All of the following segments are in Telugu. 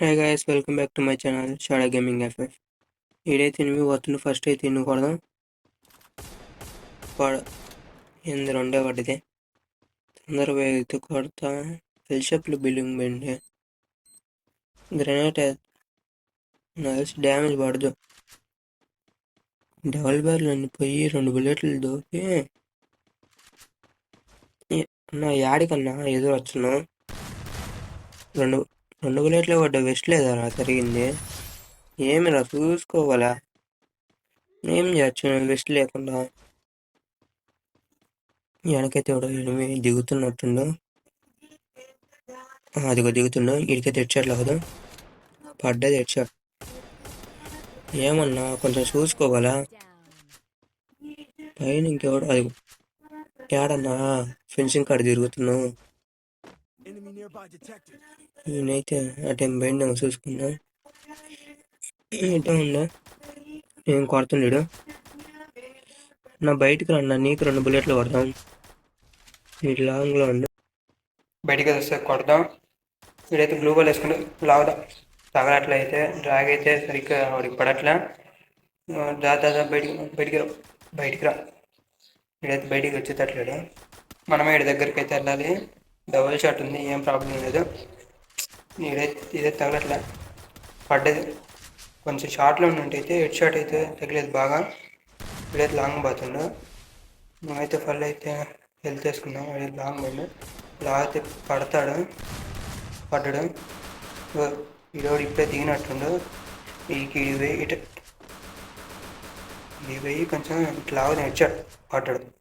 Hi guys welcome back to my channel షాడా gaming FF ఈడైతే ఎనిమిది వస్తుంది ఫస్ట్ అయితే ఎన్ని కొడదాం. పడ ఎనిమిది రెండే పడ్డది తొందరగా అయితే కొడతా. ఫెల్షప్లు బిల్డింగ్ పెండి గ్రెనేట్ నల్స్ డ్యామేజ్ పడదు. డబల్ బ్యార్లు అన్ని పోయి రెండు బుల్లెట్లు దోపి. నా యాడికన్నా ఎదురు వచ్చున్నావు రెండు రెండు బుల్లెట్లే పడ్డా వెస్ట్ లేదారా జరిగింది ఏమిరా చూసుకోవాలా? ఏం చేయొచ్చు? నేను వెస్ట్ లేకుండా. వెనకైతే ఎవడో దిగుతున్నట్టుండు. అదిగో దిగుతుండు. ఇడికైతే హెడ్షాట్ కదా పడ్డది హెడ్షాట్ ఏమన్నా? కొంచెం చూసుకోవాలా? పైన ఇంకెవడు అది ఏడన్నా? ఫెన్సింగ్ కాడ తిరుగుతున్నావు. నేనైతే అటేం బయట చూసుకున్నా ఇటో ఉందా? ఏం కొడుతుండడు? నా బయటికి రన్నా నీకు రెండు బుల్లెట్లు కొడదాం. ఇటు లాంగ్లో ఉండు. బయటికి వస్తే కొడదాం. వీడైతే బ్లూ బాల్ వేసుకుని లాగుదాం. తగలట్లయితే డ్రాగ్ అయితే సరిగ్గా వాడికి పడట్లే. దాదా బయటికి బయటికి రా బయటికి రా. వీడైతే బయటికి వచ్చేటట్లేడు. మనమే వీడి దగ్గరికి అయితే వెళ్ళాలి. డబుల్ షాట్ ఉంది ఏం ప్రాబ్లం లేదు. ఇదైతే ఇదే తగలట్లే. పడ్డది. కొంచెం షార్ట్లో ఉన్నట్టయితే హెడ్ షాట్ అయితే తగిలేదు బాగా. ఇప్పుడైతే లాంగ్ పోతుండు. మేమైతే ఫల్ అయితే హెల్త్ వేసుకున్నాం వాడి లాంగ్ పోయిండు. లాగితే పడతాడు పడ్డాడు. ఈరోడు ఇప్పుడే దిగినట్టుండు. ఈ ఇది ఇటు ఇది కొంచెం ఇట్లా హెడ్ షాట్ పడ్డాడు.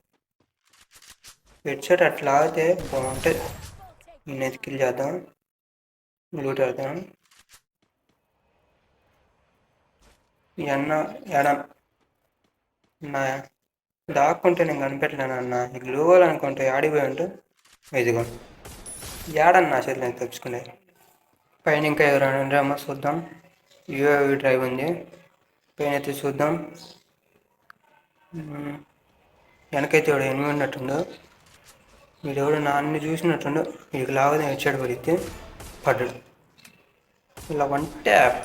హెడ్ షాట్ అట్లా అయితే బాగుంటుంది నేనైతే కిల్ చేద్దాం లూట్ ఆడదాం ఈ అన్న ఎడ నా దాక్కుంటే నేను కనిపెట్టలేను అన్న. నీకు గ్లూవల్ అనుకుంటే ఆడిపోయి ఉంటే ఇదిగో. ఏడన్నా అసలు నేను తెచ్చుకునే. పైన ఇంకా ఎవరైనా అమ్మ చూద్దాం. యూఏవి డ్రైవ్ ఉంది. పైన అయితే చూద్దాం. Hmm. వెనకైతే ఎవడు ఎనిమిది ఉన్నట్టుండు వీడెవడో నాన్ని చూసినట్టుండు. వీడికి లాగదే వచ్చాడు పడితే పడ్డాడు. ఇలా వన్ ట్యాప్.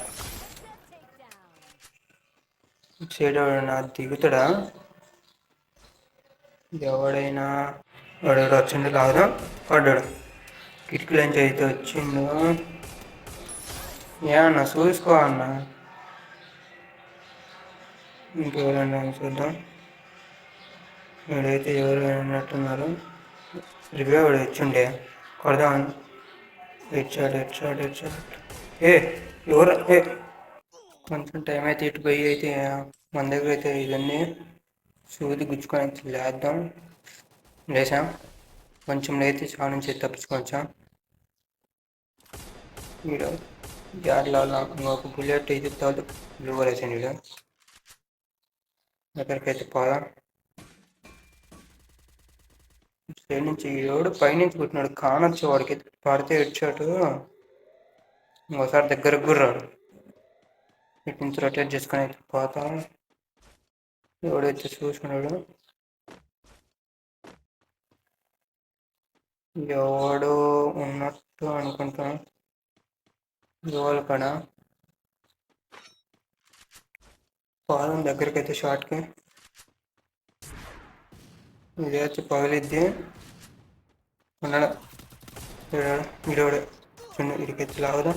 సైడ్ ఎవడైనా దిగుతాడా? ఎవడైనా? వాడు వచ్చిండు లాగదా పడ్డాడు. కిటికీలోంచి అయితే వచ్చిండు. అన్న చూసుకో అన్న. ఇంకెవరైనా చూద్దాం. వీడైతే ఎవరు అన్నట్టున్నారు రివ్యూ వాడు వచ్చిండే కొడదాం. ఇచ్చాడు ఇచ్చాడు ఇచ్చాడు. ఏ ఎవరు? ఏ. కొంచెం టైం అయితే ఇటు పోయి అయితే మన దగ్గర అయితే ఇవన్నీ సూది గుచ్చుకొని లేద్దాం. లేసాం? కొంచెం లేతే చాలా నుంచి తప్పించుకొచ్చాం వీడు యాడ్లో ఒక బుల్లెట్ అయితే తోలు బ్లూ వేసాను వీడు. దగ్గరికి అయితే పోదాం. సైడ్ నుంచి ఎవడు పైనుంచి కొట్టినాడు కానొచ్చు వాడికి. పడితే ఇచ్చాడు. ఇంకోసారి దగ్గరకు కూడా ఇటు నుంచి రొటేట్ చేసుకొని అయితే పోతా. వచ్చి చూసుకున్నాడు. ఎవడు ఉన్నట్టు అనుకుంటా. గోల్ కాడ. పాదం దగ్గరికి అయితే షార్ట్కి ఇది వచ్చి పగిలిద్ది. ఉన్నాడు. వీడోడు చిన్న ఇడికైతే లాగదా.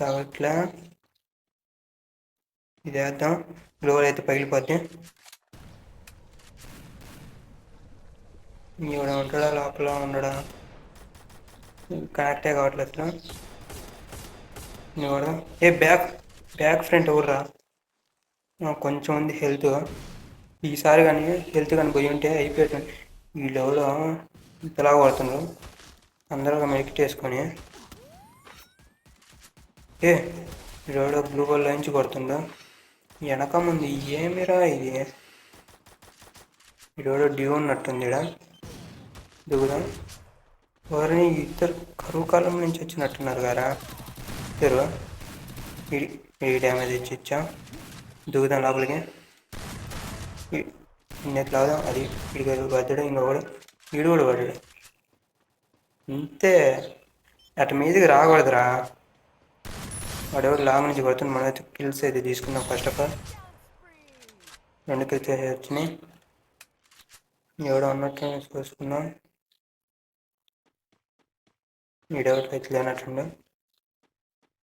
తాగట్లే ఇది వేద్దాం. గ్లోవర్ అయితే పగిలిపోద్ది. ఈవిడ ఉంటాడా? లోపల ఉండడా? కనెక్టే కావట్లేదు అసలు. ఈవిడ. ఏ బ్యాక్ బ్యాక్ ఫ్రంట్ ఎవర్రా? కొంచెం ఉంది హెల్త్ ఈసారి కానీ హెల్త్ కానీ పోయి ఉంటే అయిపోతుంది. ఈ లెవెల్లో ఇంతలా కొడుతున్నారు అందరూ ఒక మెడికెట్ వేసుకొని. ఏ వీడెవడో బ్లూ బాల్ నుంచి కొడుతుండో వెనక ముందు ఏమిరా ఇది? వీడెవడో డ్యూ ఉన్నట్టుంది ఈడ దిగుదాం ఎవరిని ఇద్దరు కరువు కాలం నుంచి వచ్చినట్టున్నారు కదా. ఇద్దరు ఈ- డ్యామేజ్ ఇచ్చి ఇచ్చాం దిగుదాం లోపలికి. నెట్ అది ఇడికి పడ్డాడు ఇంకొకడు వీడు కూడా పడ్డాడు అంతే అటు మీదకి రాకూడదురా. వాడెవడు లాంగ్ నుంచి కొడుతుంది మనమైతే కిల్స్ అయితే తీసుకుందాం ఫస్ట్ ఆఫ్ ఆల్. రెండు కిల్స్ అయితే వచ్చినాయి. ఎవడో ఉన్నట్టు చూసుకుందాం. ఈడెవరికి అయితే లేనట్టుండు.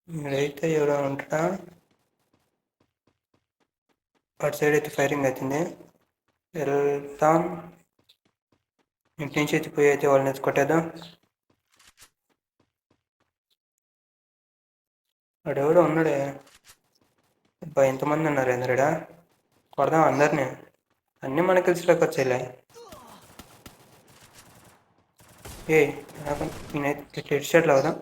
ఈడైతే ఎవడో ఉంటాడా? అటు సైడ్ అయితే ఫైరింగ్ అవుతుంది వెళ్తాం ఇంటి నుంచి అయితే పోయి అయితే వాళ్ళని ఎత్తి కొట్టేద్దాం వాడెవడో ఉన్నాడే అబ్బా ఎంతమంది ఉన్నారు ఎందరడా కొడదాం అందరినీ అన్నీ మనకి తెలిసిలోకి వచ్చేలే ఏ నాకు నేనైతే హెడ్ షర్ట్లు అవుదాం